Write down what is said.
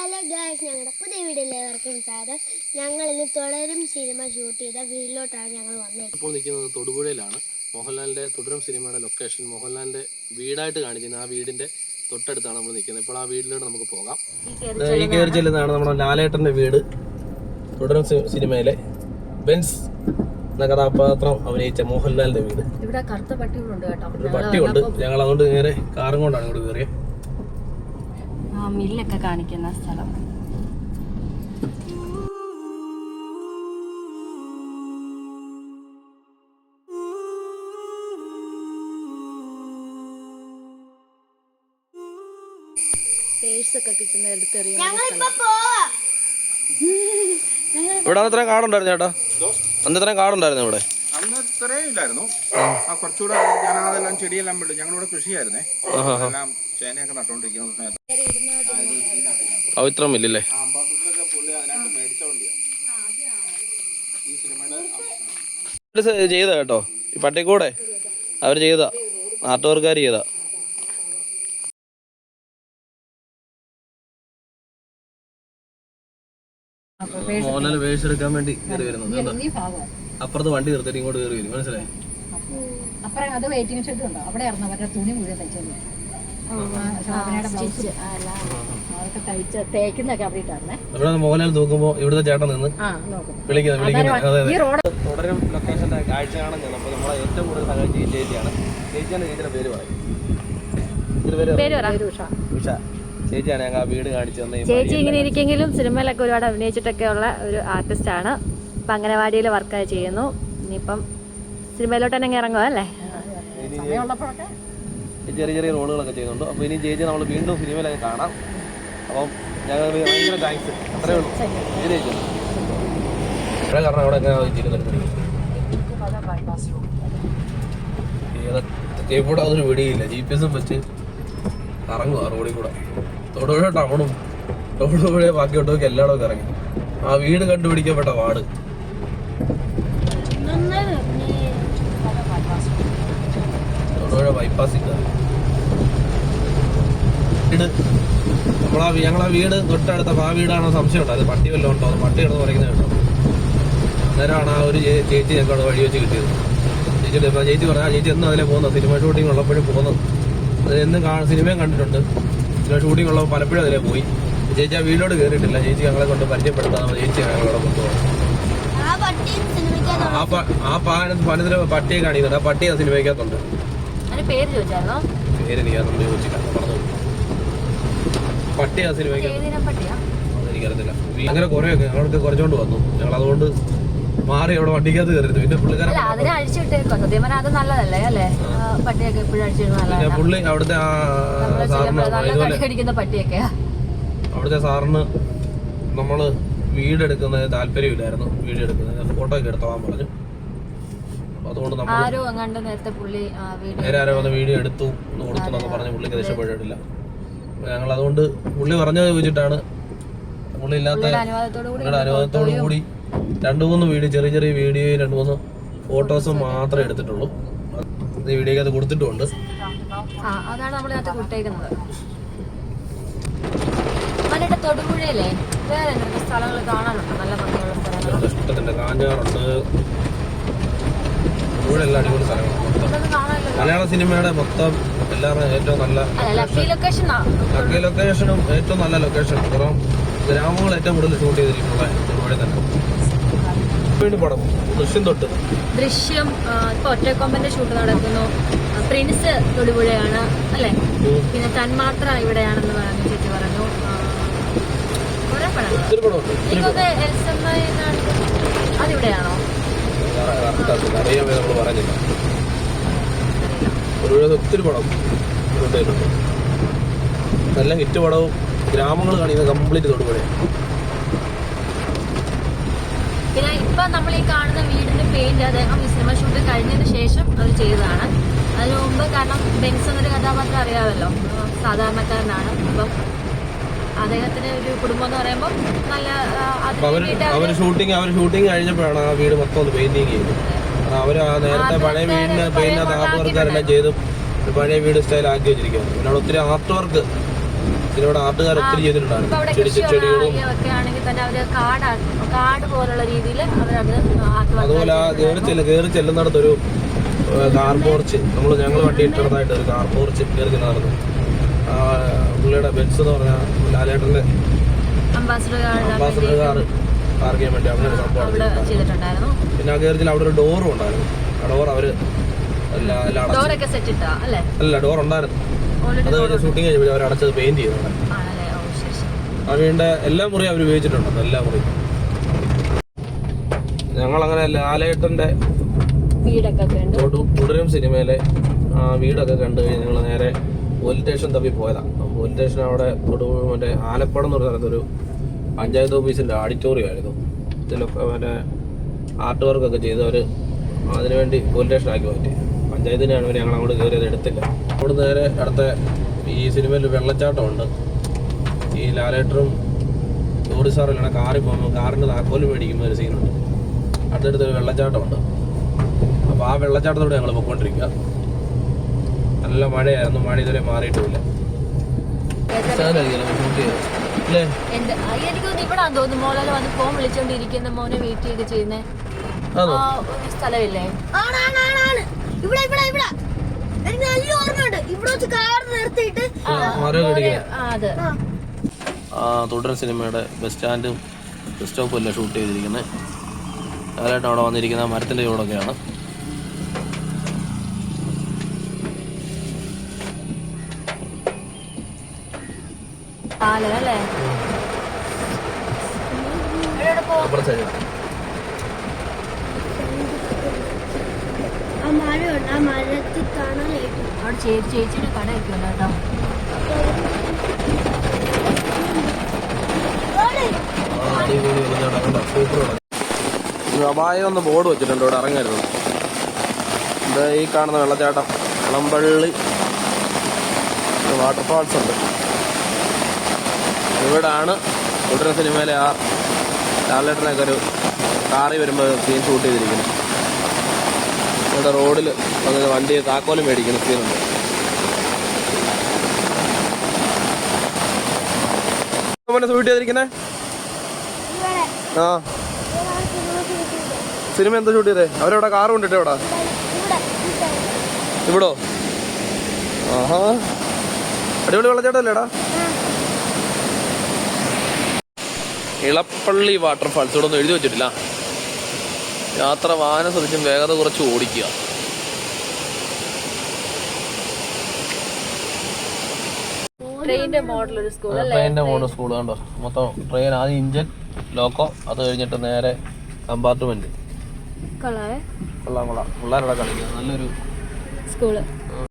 Hello guys ഞങ്ങളുടെ പുതിയ വീഡിയോയിലേവർക്കും സ്വാഗതം. ഞങ്ങൾ ഇന്ന് തുടരും സിനിമ ഷൂട്ട് ചെയ്ത വീട്ടിലോട്ടാണ് ഞങ്ങൾ വന്നത്. ഇപ്പോൾ നിൽക്കുന്നത് തൊടുപുഴയിലാണ്. മോഹൻലാലിന്റെ തുടരും സിനിമയുടെ ലൊക്കേഷൻ മോഹൻലാലിന്റെ വീടായിട്ട് കാണിക്കുന്നത് ആ വീടിന്റെ തൊട്ടടുത്താണ് നമ്മൾ നിൽക്കുന്നത്. ഇപ്പോൾ ആ വീട്ടിലോട്ട് നമുക്ക് പോകാം. ഈ കയറി ചെല്ലുന്നതാണ്. നമ്മുടെ ലാലേട്ടന്റെ വീട്. തുടരും സിനിമയിലെ ബെൻസ് എന്ന കഥാപാത്രം അഭിനയിച്ച മോഹൻലാലിന്റെ വീട്. ഇവിടെ കറുത്ത പട്ടികളുണ്ട് കേട്ടോ. പട്ടിയുണ്ട്. ഞങ്ങൾ അതുകൊണ്ട് നേരെ കാറും കൊണ്ടാണ് ഇവിടെ കയറിയത്. മില്ലൊക്കെ കാണിക്കുന്ന സ്ഥലം. പേഴ്സൊക്കെ കിട്ടുന്ന ഇവിടെ അന്ന് ഇത്രയും കാടുണ്ടായിരുന്നു ചേട്ടാ? അന്ന് ഇത്രയും കാടുണ്ടായിരുന്നു ഇവിടെ? അന്ന് ഇത്രയും ഇല്ലായിരുന്നു. ആ കുറച്ചുകൂടെ ഞാൻ അതെല്ലാം ചെടിയെല്ലാം വിട്ടു. ഞങ്ങളിവിടെ കൃഷിയായിരുന്നേ. എല്ലാം ചേനയൊക്കെ നട്ടുകൊണ്ടിരിക്കുന്ന സമയത്ത്. പവിത്രം ഇല്ലല്ലേ ആ അമ്പാക്കുട്ടിലൊക്കെ പുള്ളി അതിനായിട്ട് മേടിച്ച വണ്ടിയാണ് ഈ സിനിമയുടെ ചെയ്ത കേട്ടോ. ഈ പട്ടിക്കൂടെ? അവർ ചെയ്ത നാട്ടുകാർക്കാർ ചെയ്താ മോഹൻലാൽ വേഴ്സ് എടുക്കാൻ വേണ്ടി കയറി വരുന്നത് അപ്പുറത്ത് വണ്ടി നിർത്തിയിട്ട് ഇങ്ങോട്ട് കയറി വരും. മനസ്സിലായി? അപ്പുറം അത് വെയിറ്റിംഗ് ഷെഡ് ഉണ്ടോ? അവിടെ തുണി മുഴുവൻ തയ്ച്ച് ഇവിടെ മോഹൻലാൽ നോക്കുമ്പോ ഇവിടുത്തെ ചേട്ടൻ നിന്ന് ആ നോക്കും. വിളിക്കുന്നത് വിളിക്കുന്നത് തുടരും ലൊക്കേഷന്റെ കാഴ്ച കാണാൻ അപ്പൊ നമ്മളെ ഏറ്റവും കൂടുതൽ സഹായിച്ച ഈ ചേച്ചിയാണ്. ചേച്ചിയാണ് ചേച്ചിയുടെ പേര് പറയും. ഉഷ. ഉഷ. ചേച്ചിയാണ് ഞങ്ങൾ ആ വീട് കാണിച്ചു തന്നെ ചേച്ചി ഇങ്ങനെ ഇരിക്കെങ്കിലും സിനിമയിലൊക്കെ ഒരുപാട് അഭിനയിച്ചിട്ടൊക്കെ ഉള്ള ഒരു ആർട്ടിസ്റ്റ് ആണ്. ഇപ്പൊ അംഗനവാടിയിൽ വർക്കായി ചെയ്യുന്നു. ഇനിയിപ്പം സിനിമയിലോട്ട് തന്നെ ഇറങ്ങുക അല്ലേ? സമയമുള്ളപ്പോഴൊക്കെ ചെറിയ ചെറിയ റോളുകളൊക്കെ ചെയ്യുന്നുണ്ട്. അപ്പോൾ ഇനി ചേച്ചി നമ്മൾ വീണ്ടും സിനിമയിലൊക്കെ കാണാം. അപ്പം ഞങ്ങൾ ഭയങ്കര താങ്ക്സ് അത്രേ ഉള്ളൂ. ശരി ചേച്ചി ഇവിടെ കാരണം അവിടെ എല്ലായിടവും ഇറങ്ങി ആ വീട് കണ്ടുപിടിക്കപ്പെട്ട പാട് തൊടുപുഴ ബൈപ്പാസിൽ വീട്. നമ്മളാ ഞങ്ങളാ വീട് തൊട്ടടുത്ത ആ വീടാണോ സംശയമുണ്ടോ അത് പട്ടി വല്ലതും ഉണ്ടോ? പട്ടി കിടന്ന് പറയുന്നത് കേട്ടോ. അന്നേരമാണ് ആ ഒരു ചേച്ചി ഞങ്ങൾ വഴി വെച്ച് കിട്ടിയത്. ചേച്ചി ചേച്ചി പറഞ്ഞാൽ ആ ചേച്ചി എന്നും അതിലെ പോകുന്നത്. സിനിമ ഷൂട്ടിംഗ് ഉള്ളപ്പോഴും പോകുന്നത്. അത് എന്നും കാണാൻ സിനിമയും കണ്ടിട്ടുണ്ട്. സിനിമ ഷൂട്ടിംഗ് ഉള്ളപ്പോൾ പലപ്പോഴും അതിലെ പോയി. ചേച്ചി ആ വീട്ടിലോട്ട് കയറിയിട്ടില്ല ചേച്ചി ഞങ്ങളെ കൊണ്ട് പരിചയപ്പെടുത്താൻ ചേച്ചി ഞങ്ങളോട് കൊണ്ടുപോകും ആ പാ ആ പാ പനത്തിന് പട്ടിയെ കാണിക്കുന്നുണ്ട് ആ പട്ടി ആ സിനിമയ്ക്കകത്തുണ്ട്. അതിന് പേര് ചോദിച്ചായിരുന്നോ? പേര് ചോദിച്ചില്ല. പറഞ്ഞു. ഏതിനം പട്ടിയാ? അങ്ങനെ കുറേയൊക്കെ ഞങ്ങൾക്ക് കുറച്ചുകൊണ്ട് വന്നു. ഞങ്ങൾ അതുകൊണ്ട് മാറി അവിടെ വണ്ടിക്കകത്ത് കയറിയിരുന്നു. പിന്നെ പുള്ളിക്കാരൻ അല്ല അതിനെ അഴിച്ചു വിട്ടേക്കോ? സത്യം പറഞ്ഞാൽ അത് നല്ലതല്ലേ അല്ലേ? പട്ടിയൊക്കെ എപ്പോഴും അഴിച്ചിടുന്ന പിന്നെ നല്ലതാണ് പുള്ളി അവിടുത്തെ ആ സാറിന് നല്ല ഇതുപോലെ കടി കടിക്കുന്ന പട്ടിയൊക്കെയാ. അവിടുത്തെ സാറിന് നമ്മൾ വീടെടുക്കുന്നത് താല്പര്യമില്ലായിരുന്നു. വീഡിയോ എടുക്കുന്നത് ഫോട്ടോ ഒക്കെ എടുത്തോളാൻ പറഞ്ഞു. അതുകൊണ്ട് നമ്മൾ ആരോ അങ്ങാണ്ട് നേരത്തെ പുള്ളി നേരെ ആരോ വന്ന് വീഡിയോ എടുത്തു ഒന്ന് കൊടുത്തു എന്നൊക്കെ പറഞ്ഞ് പുള്ളിക്ക് രക്ഷപ്പെട്ടിട്ടില്ല. ഞങ്ങൾ അതുകൊണ്ട് പുള്ളി പറഞ്ഞത് ചോദിച്ചിട്ടാണ്. പുള്ളി ഇല്ലാത്ത നിങ്ങളുടെ അനുവാദത്തോടു കൂടി രണ്ട് മൂന്ന് വീഡിയോ ചെറിയ ചെറിയ വീഡിയോയും രണ്ട് മൂന്ന് ഫോട്ടോസും മാത്രമേ എടുത്തിട്ടുള്ളൂ. ഇത് അത് കൊടുത്തിട്ടുമുണ്ട് അതാണ് നമ്മൾ കൊടുത്തേക്കുന്നത് തൊടുപുഴയിലെ വേറെ സ്ഥലങ്ങൾ കാണാനുണ്ടോ? നല്ല ഭംഗിയുള്ള സ്ഥലങ്ങൾ ഇഷ്ടത്തിന്റെ കാഞ്ഞാറുണ്ട്. എല്ലാ അടിപൊളി സ്ഥലമാണ്. മലയാള സിനിമയുടെ മൊത്തം എല്ലാവരും ഏറ്റവും നല്ല ലക്കി ലൊക്കേഷനും ഏറ്റവും നല്ല ലൊക്കേഷൻ പുറം ഗ്രാമങ്ങൾ ഏറ്റവും കൂടുതൽ ഷൂട്ട് ചെയ്തിരിക്കുന്ന തൊടുപുഴ തന്നെ പടം. ദൃശ്യം തൊട്ട്. ദൃശ്യം ഇപ്പൊ ഒറ്റക്കൊമ്പന്റെ ഷൂട്ട് നടക്കുന്നു. പ്രിൻസ് തൊടുപുഴയാണ് അല്ലെ? പിന്നെ തന്മാത്ര ഇവിടെയാണെന്ന് പറഞ്ഞു ചേച്ചി പറഞ്ഞു. അതിവിടെയാണോ? കറക്റ്റ് അറിയാമേ നമ്മൾ പറഞ്ഞില്ല ഒരു ഒത്തിരി പടം ഷൂട്ട് ചെയ്തിട്ടുണ്ട് നല്ല ഹിറ്റ് പടവും ഗ്രാമങ്ങൾ കാണിക്കുന്ന കംപ്ലീറ്റ് തൊടുപുഴയാണ് പിന്നെ ഇപ്പൊ നമ്മൾ ഈ കാണുന്ന വീടിന്റെ പെയിന്റ് അദ്ദേഹം സിനിമ ഷൂട്ട് കഴിഞ്ഞതിന് ശേഷം അത് ചെയ്തതാണ്. അതിനു മുമ്പ് കാരണം ബെൻസ് എന്നൊരു കഥാപാത്രം അറിയാമല്ലോ. സാധാരണക്കാരനാണ്. അപ്പം അദ്ദേഹത്തിന് ഒരു കുടുംബം എന്ന് പറയുമ്പോൾ നല്ല അവർ ഷൂട്ടിങ് അവർ ഷൂട്ടിങ് അവർ ഷൂട്ടിങ് കഴിഞ്ഞപ്പോഴാണ് ആ വീട് മൊത്തം ഒന്ന് പെയിന്റിങ് ചെയ്തത് അവർ ആ നേരത്തെ പഴയ വീടിന് പെയിന്റ് ആർട്ട് വർക്കാരെല്ലാം ചെയ്തും ചെയ്ത് പഴയ വീട് സ്റ്റൈൽ ആക്കി വെച്ചിരിക്കുകയാണ്. പിന്നെ അവിടെ ഒത്തിരി ആർട്ട് വർക്ക് ഇതിനോട് ആർട്ടുകാർ ഒത്തിരി ചെയ്തിട്ടുണ്ടായിരുന്നു. ചെടികളും. അതുപോലെ ആ കയറി ചെല്ല് കയറി ചെല്ലുന്നിടത്തൊരു കാർ പോർച്ച് നമ്മൾ ഞങ്ങൾ വണ്ടി ഇട്ടതായിട്ട് ഒരു കാർ പോർച്ച് കയറി ചെന്നായിരുന്നു പുള്ളിയുടെ ബെൻസ് എന്ന് പറഞ്ഞാൽ ലാലേട്ടന്റെ അംബാസിഡർ കാർ പാർക്ക് ചെയ്യാൻ വേണ്ടി അങ്ങനെ സംഭവം പിന്നെ ആ കയറി അവിടെ ഒരു ഡോറും ഉണ്ടായിരുന്നു. ആ ഡോർ അവർ അല്ലേ? ഡോർ ഉണ്ടായിരുന്നു. അത് ഷൂട്ടിംഗ് കഴിഞ്ഞപ്പോൾ അവർ അടച്ചത് പെയിന്റ് ചെയ്തു അവയുടെ എല്ലാ മുറിയും അവർ ഉപയോഗിച്ചിട്ടുണ്ട്. എല്ലാ മുറിയും ഞങ്ങളങ്ങനെ ലാലേട്ടന്റെ ഉണ്ട് തുടരും സിനിമയിലെ ആ വീടൊക്കെ കണ്ടു കഴിഞ്ഞ് ഞങ്ങൾ നേരെ പോലീസ് സ്റ്റേഷൻ തപ്പി പോയതാണ് പോലീസ് സ്റ്റേഷൻ അവിടെ തൊടു മറ്റേ ആലപ്പുഴ എന്ന് പറഞ്ഞ സ്ഥലത്തൊരു പഞ്ചായത്ത് ഓഫീസിന്റെ ഓഡിറ്റോറിയം ആയിരുന്നു. ഇതിലൊക്കെ മറ്റേ ആർട്ട് വർക്കൊക്കെ ചെയ്ത് അവർ അതിനുവേണ്ടി പോലീസ് സ്റ്റേഷൻ ആക്കി മാറ്റി. പഞ്ചായത്തിനാണ് അവർ ഞങ്ങൾ അങ്ങോട്ട് കയറിയത് എടുത്തില്ല. അവിടെ നേരെ അടുത്ത ഈ സിനിമയിൽ വെള്ളച്ചാട്ടമുണ്ട് ഈ ലാലേറ്ററും സാറും ഇങ്ങനെ കാറിൽ പോകുമ്പോൾ കാറിന്റെ താക്കോൽ മേടിക്കുന്ന ഒരു സീനുണ്ട് അടുത്തടുത്തൊരു വെള്ളച്ചാട്ടമുണ്ട് അപ്പോൾ ആ വെള്ളച്ചാട്ടത്തോടെ ഞങ്ങൾ പൊയ്ക്കൊണ്ടിരിക്കുക. നല്ല മഴയായിരുന്നു. മഴ ഇതുവരെ മാറിയിട്ടുമില്ല അല്ലേ? എന്റെ ആ, എനിക്ക് തോന്നുന്നു ഇവിടെ തോന്നുന്നു. മോളെ വന്ന് ഫോൺ വിളിച്ചോണ്ടിരിക്കുന്ന. മോനെ വെയിറ്റ് ചെയ്ത് ചെയ്യുന്ന. ആണോ? ആ ഒരു സ്ഥലമില്ലേ? ആണ് ആണ് ആണ് ആണ്. ഇവിടെ ഇവിടെ ഇവിടെ. എനിക്ക് നല്ല ഓർമ്മയുണ്ട്. ഇവിടെ വെച്ച് കാർ നിർത്തിയിട്ട് മരം കടിക്കുക ആ അത്. ആ, ആ തുടർ സിനിമയുടെ ബസ് സ്റ്റാൻഡും ബസ് സ്റ്റോപ്പും എല്ലാം ഷൂട്ട് ചെയ്തിരിക്കുന്നത് അതിലായിട്ട് അവിടെ വന്നിരിക്കുന്ന മരത്തിന്റെ ചൂടൊക്കെയാണ് പാലം അല്ലേ എവിടെ പോ അപ്പുറത്തെ സൈഡ് ആ മരമുണ്ട് ആ മരത്തിൽ അല്ലേ അവിടെ ചേച്ചി ചേച്ചിയുടെ കടയൊക്കെ ഉണ്ട് കേട്ടോ. അടിപൊളി വെള്ളച്ചാട്ടം സൂപ്പർ അപായം ഒന്ന് ബോർഡ് വെച്ചിട്ടുണ്ട്. ഇവിടെ ഇറങ്ങരുത്. ഇതാ ഈ കാണുന്ന വെള്ളച്ചാട്ടം. ഇളമ്പള്ളി വാട്ടർഫാൾസ് ഉണ്ട്. ഇവിടാണ് തുടർ സിനിമയിലെ ആ ലാലേട്ടനൊക്കെ ഒരു കാറി വരുമ്പോൾ സീൻ ഷൂട്ട് ചെയ്തിരിക്കുന്നത് ഇവിടെ റോഡിൽ വന്ന് വണ്ടി താക്കോലും മേടിക്കുന്ന സീനുണ്ട് ചെയ്തിരിക്കുന്നേ? ആ. സിനിമ എന്താ ഷൂട്ട് ചെയ്തേ? അവരവിടെ കാർ കൊണ്ടിട്ട് അവിടെ ഇവിടെ? ആഹാ. അടിപൊളി വെള്ളച്ചാട്ടല്ലേടാ ഇളപ്പള്ളി വാട്ടർഫാൾസ്. ഇവിടെ ഒന്നും എഴുതി വെച്ചിട്ടില്ല. യാത്ര വാഹന ശ്രദ്ധിച്ചും വേഗത കുറച്ച് ഓടിക്കുക. ട്രെയിനിന്റെ മോഡൽ ഒരു സ്കൂൾ അല്ലേ? ട്രെയിനിന്റെ മോഡൽ സ്കൂൾ കണ്ടോ? മൊത്തം ട്രെയിൻ ആദ്യം ഇഞ്ചൻ ലോക്കോ അത് കഴിഞ്ഞിട്ട് നേരെ കമ്പാർട്ട്മെന്റ് കൊള്ളാം കൊള്ളാം. പിള്ളേരുടെ കളിക്കുക നല്ലൊരു സ്കൂൾ